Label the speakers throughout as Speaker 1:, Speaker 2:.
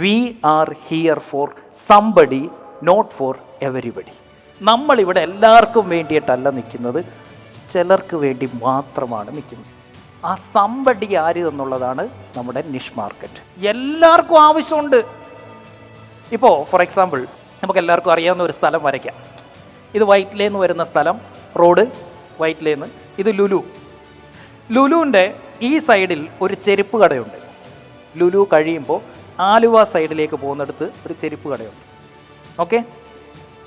Speaker 1: We are here for somebody not for everybody നമ്മളിവിടെ എല്ലാവർക്കും വേണ്ടിയിട്ടല്ല നിൽക്കുന്നത്. ചിലർക്ക് വേണ്ടി മാത്രമാണ് നിൽക്കുന്നത്. ആ സമ്പടി ആര് എന്നുള്ളതാണ് നമ്മുടെ നിഷ് മാർക്കറ്റ് എല്ലാവർക്കും ആവശ്യമുണ്ട്. ഇപ്പോൾ ഫോർ എക്സാമ്പിൾ നമുക്ക് എല്ലാവർക്കും അറിയാവുന്ന ഒരു സ്ഥലം വരയ്ക്കാം. ഇത് വൈറ്റ്ലേന്ന് വരുന്ന സ്ഥലം റോഡ് വൈറ്റ്ലേന്ന്. ഇത് ലുലു. ലുലുവിന്റെ ഈ സൈഡിൽ ഒരു ചെരുപ്പ് കടയുണ്ട്. ലുലു കഴിയുമ്പോൾ ആലുവ സൈഡിലേക്ക് പോകുന്നിടത്ത് ഒരു ചെരുപ്പ് കടയുണ്ട്. ഓക്കെ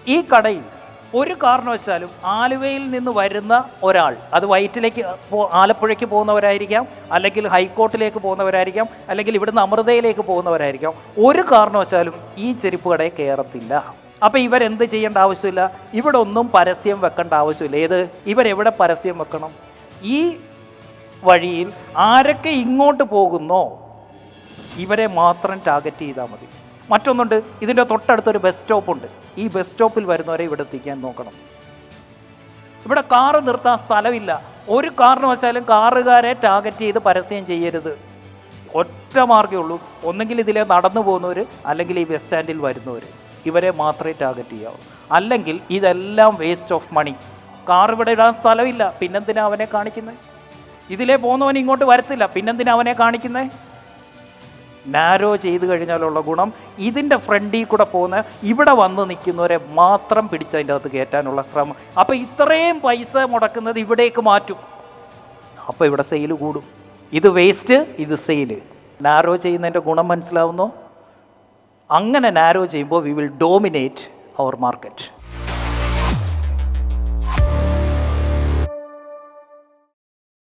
Speaker 1: ഈ കടയിൽ ഒരു കാരണവശാലും ആലുവയിൽ നിന്ന് വരുന്ന ഒരാൾ അത് വൈറ്റിലേക്ക് പോ- ആലപ്പുഴയ്ക്ക് പോകുന്നവരായിരിക്കാം അല്ലെങ്കിൽ ഹൈക്കോർട്ടിലേക്ക് പോകുന്നവരായിരിക്കാം അല്ലെങ്കിൽ ഇവിടുന്ന് അമൃതയിലേക്ക് പോകുന്നവരായിരിക്കാം. ഒരു കാരണവശാലും ഈ ചെരുപ്പ് കടയിൽ കയറത്തില്ല. അപ്പോൾ ഇവരെന്ത് ചെയ്യേണ്ട ആവശ്യമില്ല? ഇവിടെ ഒന്നും പരസ്യം വെക്കേണ്ട ആവശ്യമില്ല. ഏത്? ഇവരെവിടെ പരസ്യം വെക്കണം? ഈ വഴിയിൽ ആരൊക്കെ ഇങ്ങോട്ട് പോകുന്നോ? ഇവരെ മാത്രം ടാർഗറ്റ് ചെയ്താൽ മതി. മറ്റൊന്നുണ്ട് ഇതിന്റെ തൊട്ടടുത്തൊരു ബസ് സ്റ്റോപ്പ് ഉണ്ട്. ഈ ബസ് സ്റ്റോപ്പിൽ വരുന്നവരെ ഇവിടെ എത്തിക്കാൻ നോക്കണം. ഇവിടെ കാറ് നിർത്താൻ സ്ഥലമില്ല. ഒരു കാരണവശാലും കാറുകാരെ ടാർഗറ്റ് ചെയ്ത് പരസ്യം ചെയ്യരുത്. ഒറ്റ മാർഗമേ ഉള്ളൂ. ഒന്നെങ്കിൽ ഇതിലെ നടന്നു പോകുന്നവർ അല്ലെങ്കിൽ ഈ ബസ് സ്റ്റാൻഡിൽ വരുന്നവർ ഇവരെ മാത്രമേ ടാർഗറ്റ് ചെയ്യാവൂ. അല്ലെങ്കിൽ ഇതെല്ലാം വേസ്റ്റ് ഓഫ് മണി കാർ ഇവിടെ ഇടാൻ സ്ഥലമില്ല. പിന്നെന്തിനാ അവനെ കാണിക്കുന്നത് ഇതിലേ പോകുന്നവൻ ഇങ്ങോട്ട് വരത്തില്ല. പിന്നെന്തിനാ അവനെ കാണിക്കുന്നത് നാരോ ചെയ്ത് കഴിഞ്ഞാലുള്ള ഗുണം ഇതിന്റെ ഫ്രണ്ടിൽ കൂടെ പോകുന്ന ഇവിടെ വന്ന് നിൽക്കുന്നവരെ മാത്രം പിടിച്ച് അതിന്റെ അകത്ത് കയറ്റാനുള്ള ശ്രമം. അപ്പോൾ ഇത്രയും പൈസ മുടക്കുന്നത് ഇവിടേക്ക് മാറ്റും. അപ്പോൾ ഇവിടെ സെയിൽ കൂടും. ഇത് വേസ്റ്റ് ഇത് സെയിൽ നാരോ ചെയ്യുന്നതിന്റെ ഗുണം മനസ്സിലാവുന്നു? അങ്ങനെ നാരോ ചെയ്യുമ്പോൾ we will dominate our market